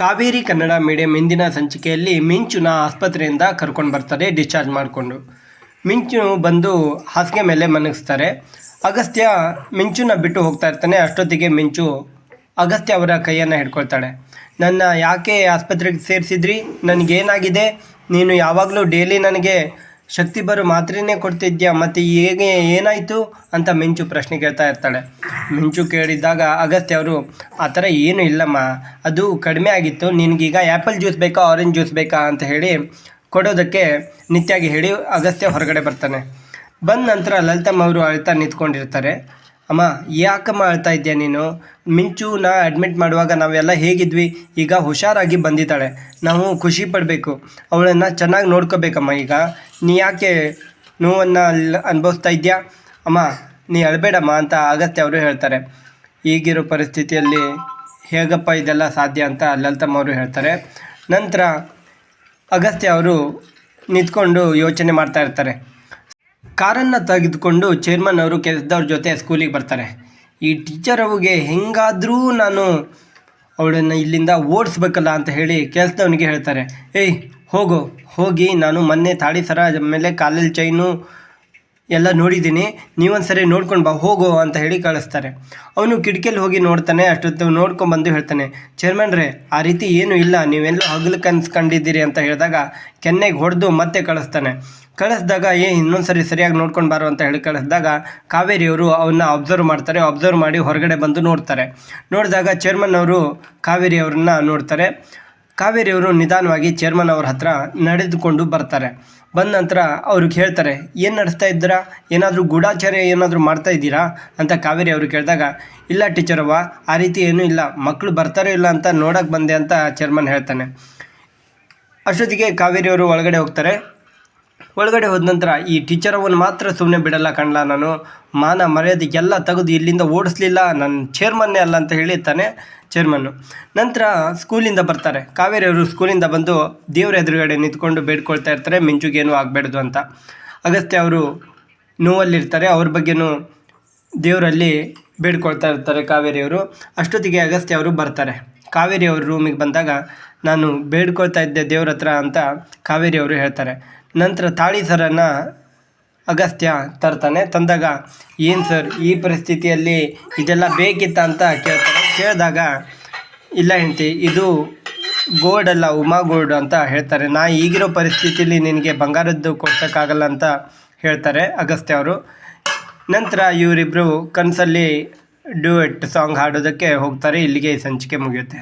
Kaveri Kannada medium ಇಂದಿನ ಸಂಚಿಕೆಯಲ್ಲಿ ಮಿಂಚುನ ಆಸ್ಪತ್ರೆಯಿಂದ ಕರ್ಕೊಂಡು ಬರ್ತಾರೆ ಡಿಸ್ಚಾರ್ಜ್ ಮಾಡಿಕೊಂಡು. ಮಿಂಚು ಬಂದು ಹಾಸಿಗೆ ಮೇಲೆ ಮನಗಿಸ್ತಾರೆ. ಅಗಸ್ತ್ಯ ಮಿಂಚುನ ಬಿಟ್ಟು ಹೋಗ್ತಾ ಇರ್ತಾನೆ. ಅಷ್ಟೊತ್ತಿಗೆ ಮಿಂಚು ಅಗಸ್ತ್ಯ ಅವರ ಕೈಯನ್ನು ಹಿಡ್ಕೊಳ್ತಾಳೆ. ನನ್ನ ಯಾಕೆ ಆಸ್ಪತ್ರೆಗೆ ಸೇರಿಸಿದ್ರಿ? ನನಗೇನಾಗಿದೆ? ನೀನು ಯಾವಾಗಲೂ ಡೈಲಿ ನನಗೆ ಶಕ್ತಿ ಬರೋ ಮಾತ್ರೆನೇ ಕೊಡ್ತಿದ್ಯಾ? ಮತ್ತು ಹೇಗೆ ಏನಾಯಿತು? ಅಂತ ಮಿಂಚು ಪ್ರಶ್ನೆ ಕೇಳ್ತಾ ಇರ್ತಾಳೆ. ಮಿಂಚು ಕೇಳಿದಾಗ ಅಗಸ್ತ್ಯ ಅವರು, ಆ ಥರ ಏನೂ ಇಲ್ಲಮ್ಮ. ಅದು ಕಡಿಮೆ ಆಗಿತ್ತು. ನಿನಗೀಗ ಆ್ಯಪಲ್ ಜ್ಯೂಸ್ ಬೇಕಾ, ಆರೆಂಜ್ ಜ್ಯೂಸ್ ಬೇಕಾ? ಅಂತ ಹೇಳಿ ಕೊಡೋದಕ್ಕೆ ನಿತ್ಯಾಗಿ ಹೇಳಿ ಅಗಸ್ತ್ಯ ಹೊರಗಡೆ ಬರ್ತಾನೆ. ಬಂದ ನಂತರ ಲಲಿತಮ್ಮ ಅವರು ಅಳ್ತಾ ನಿಂತ್ಕೊಂಡಿರ್ತಾರೆ. ಅಮ್ಮ, ಯಾಕಮ್ಮ ಅಳ್ತಾ ಇದ್ದೀಯ ನೀನು? ನಾ ಅಡ್ಮಿಟ್ ಮಾಡುವಾಗ ನಾವೆಲ್ಲ ಹೇಗಿದ್ವಿ? ಈಗ ಹುಷಾರಾಗಿ ಬಂದಿದ್ದಾಳೆ. ನಾವು ಖುಷಿ ಪಡಬೇಕು. ಅವಳನ್ನು ಚೆನ್ನಾಗಿ ನೋಡ್ಕೋಬೇಕಮ್ಮ ಈಗ. ನೀ ಯಾಕೆ ನೋವನ್ನು ಅಲ್ಲಿ ಅನುಭವಿಸ್ತಾ ಇದೆಯಾ ಅಮ್ಮ, ನೀ ಅಳಬೇಡಮ್ಮ ಅಂತ ಆಗತ್ತೆ ಅವರು ಹೇಳ್ತಾರೆ. ಈಗಿರೋ ಪರಿಸ್ಥಿತಿಯಲ್ಲಿ ಹೇಗಪ್ಪ ಇದೆಲ್ಲ ಸಾಧ್ಯ ಅಂತ ಲಲಿತಮ್ಮ ಅವರು ಹೇಳ್ತಾರೆ. ನಂತರ ಅಗಸ್ತ್ಯ ಅವರು ನಿಂತ್ಕೊಂಡು ಯೋಚನೆ ಮಾಡ್ತಾ ಇರ್ತಾರೆ. ಕಾರನ್ನು ತೆಗೆದುಕೊಂಡು ಚೇರ್ಮನ್ ಅವರು ಕೆಲಸದವ್ರ ಜೊತೆ ಸ್ಕೂಲಿಗೆ ಬರ್ತಾರೆ. ಈ ಟೀಚರ್ ಅವ್ರಿಗೆ ಹೆಂಗಾದರೂ ನಾನು ಅವಳನ್ನು ಇಲ್ಲಿಂದ ಓಡಿಸ್ಬೇಕಲ್ಲ ಅಂತ ಹೇಳಿ ಕೆಲಸದವನಿಗೆ ಹೇಳ್ತಾರೆ, ಏಯ್ ಹೋಗು, ಹೋಗಿ ನಾನು ಮೊನ್ನೆ ತಾಳಿ ಸರ ಮೇಲೆ ಕಾಲಲ್ಲಿ ಚೈನು ಎಲ್ಲ ನೋಡಿದ್ದೀನಿ ನೀವೊಂದು ಸರಿ ನೋಡ್ಕೊಂಡು ಬಾ, ಹೋಗೋ ಅಂತ ಹೇಳಿ ಕಳಿಸ್ತಾರೆ. ಅವನು ಕಿಟಕಿಯಲ್ಲಿ ಹೋಗಿ ನೋಡ್ತಾನೆ, ಅಷ್ಟೊತ್ತು ನೋಡ್ಕೊಂಡ್ಬಂದು ಹೇಳ್ತಾನೆ ಚೇರ್ಮನ್ರೇ ಆ ರೀತಿ ಏನೂ ಇಲ್ಲ, ನೀವೆಲ್ಲೋ ಹಗಲು ಕನ್ಸ್ಕೊಂಡಿದ್ದೀರಿ ಅಂತ ಹೇಳಿದಾಗ ಕೆನ್ನೆಗೆ ಹೊಡೆದು ಮತ್ತೆ ಕಳಿಸ್ತಾನೆ. ಕಳಿಸಿದಾಗ, ಏ ಇನ್ನೊಂದು ಸರಿ ಸರಿಯಾಗಿ ನೋಡ್ಕೊಂಡು ಬಾರು ಅಂತ ಹೇಳಿ ಕಳಿಸಿದಾಗ, ಕಾವೇರಿಯವರು ಅವನ್ನ ಅಬ್ಸರ್ವ್ ಮಾಡ್ತಾರೆ ಅಬ್ಸರ್ವ್ ಮಾಡಿ ಹೊರಗಡೆ ಬಂದು ನೋಡ್ತಾರೆ. ನೋಡಿದಾಗ ಚೇರ್ಮನ್ ಅವರು ಕಾವೇರಿ ಅವ್ರನ್ನ ನೋಡ್ತಾರೆ. ಕಾವೇರಿಯವರು ನಿಧಾನವಾಗಿ ಚೇರ್ಮನ್ ಅವ್ರ ಹತ್ರ ನಡೆದುಕೊಂಡು ಬರ್ತಾರೆ. ಬಂದ ನಂತರ ಅವ್ರಿಗೆ ಹೇಳ್ತಾರೆ, ಏನು ನಡೆಸ್ತಾ ಇದ್ದೀರಾ? ಏನಾದರೂ ಗೂಢಾಚಾರ್ಯ ಏನಾದರೂ ಮಾಡ್ತಾ ಇದ್ದೀರಾ? ಅಂತ ಕಾವೇರಿ ಅವರು ಕೇಳಿದಾಗ, ಇಲ್ಲ ಟೀಚರವ್ವ ಆ ರೀತಿ ಏನೂ ಇಲ್ಲ. ಮಕ್ಕಳು ಬರ್ತಾರೋ ಇಲ್ಲ ಅಂತ ನೋಡೋಕೆ ಬಂದೆ ಅಂತ ಚೇರ್ಮನ್ ಹೇಳ್ತಾನೆ. ಅಷ್ಟೊತ್ತಿಗೆ ಕಾವೇರಿಯವರು ಒಳಗಡೆ ಹೋಗ್ತಾರೆ. ಒಳಗಡೆ ಹೋದ ನಂತರ ಈ ಟೀಚರ್ ಮಾತ್ರ ಸುಮ್ಮನೆ ಬಿಡಲ್ಲ ಕಣ್ಲ ನಾನು. ಮಾನ ಮರ್ಯಾದೆ ಎಲ್ಲ ತೆಗೆದು ಇಲ್ಲಿಂದ ಓಡಿಸ್ಲಿಲ್ಲ. ನನ್ನ ಚೇರ್ಮನ್ನೇ ಅಲ್ಲ ಅಂತ ಹೇಳಿ ತಾನೆ ಚೇರ್ಮನ್ನು ನಂತರ ಸ್ಕೂಲಿಂದ ಬರ್ತಾರೆ. ಕಾವೇರಿ ಅವರು ಸ್ಕೂಲಿಂದ ಬಂದು ದೇವ್ರ ಎದುರುಗಡೆ ನಿಂತ್ಕೊಂಡು ಬೇಡ್ಕೊಳ್ತಾ ಇರ್ತಾರೆ. ಮಿಂಚುಗೇನು ಆಗಬೇಡ್ದು ಅಂತ. ಅಗಸ್ತ್ಯ ಅವರು ನೋವಲ್ಲಿರ್ತಾರೆ. ಅವ್ರ ಬಗ್ಗೆನೂ ದೇವರಲ್ಲಿ ಬೇಡ್ಕೊಳ್ತಾ ಇರ್ತಾರೆ ಕಾವೇರಿಯವರು ಅಷ್ಟೊತ್ತಿಗೆ ಅಗಸ್ತ್ಯ ಅವರು ಬರ್ತಾರೆ. ಕಾವೇರಿ ಅವರು ರೂಮಿಗೆ ಬಂದಾಗ, ನಾನು ಬೇಡ್ಕೊಳ್ತಾ ಇದ್ದೆ ದೇವ್ರ ಹತ್ರ ಅಂತ ಕಾವೇರಿ ಅವರು ಹೇಳ್ತಾರೆ. ನಂತರ ತಾಳಿ ಸರನ್ನು ಅಗಸ್ತ್ಯ ತರ್ತಾನೆ. ತಂದಾಗ ಏನು ಸರ್ ಈ ಪರಿಸ್ಥಿತಿಯಲ್ಲಿ ಇದೆಲ್ಲ ಬೇಕಿತ್ತ ಅಂತ ಕೇಳ್ತಾರೆ ಕೇಳಿದಾಗ, ಇಲ್ಲ ಹೆಂಡತಿ, ಇದು ಗೋಲ್ಡ್ ಅಲ್ಲ, ಉಮಾ ಗೋಲ್ಡ್ ಅಂತ ಹೇಳ್ತಾರೆ. ನಾ ಈಗಿರೋ ಪರಿಸ್ಥಿತಿಯಲ್ಲಿ ನಿನಗೆ ಬಂಗಾರದ್ದು ಕೊಡ್ಸೋಕ್ಕಾಗಲ್ಲ ಅಂತ ಹೇಳ್ತಾರೆ ಅಗಸ್ತ್ಯ ಅವರು. ನಂತರ ಇವರಿಬ್ಬರು ಕನಸಲ್ಲಿ ಡ್ಯೂಯೆಟ್ ಸಾಂಗ್ ಹಾಡೋದಕ್ಕೆ ಹೋಗ್ತಾರೆ. ಇಲ್ಲಿಗೆ ಸಂಚಿಕೆ ಮುಗಿಯುತ್ತೆ.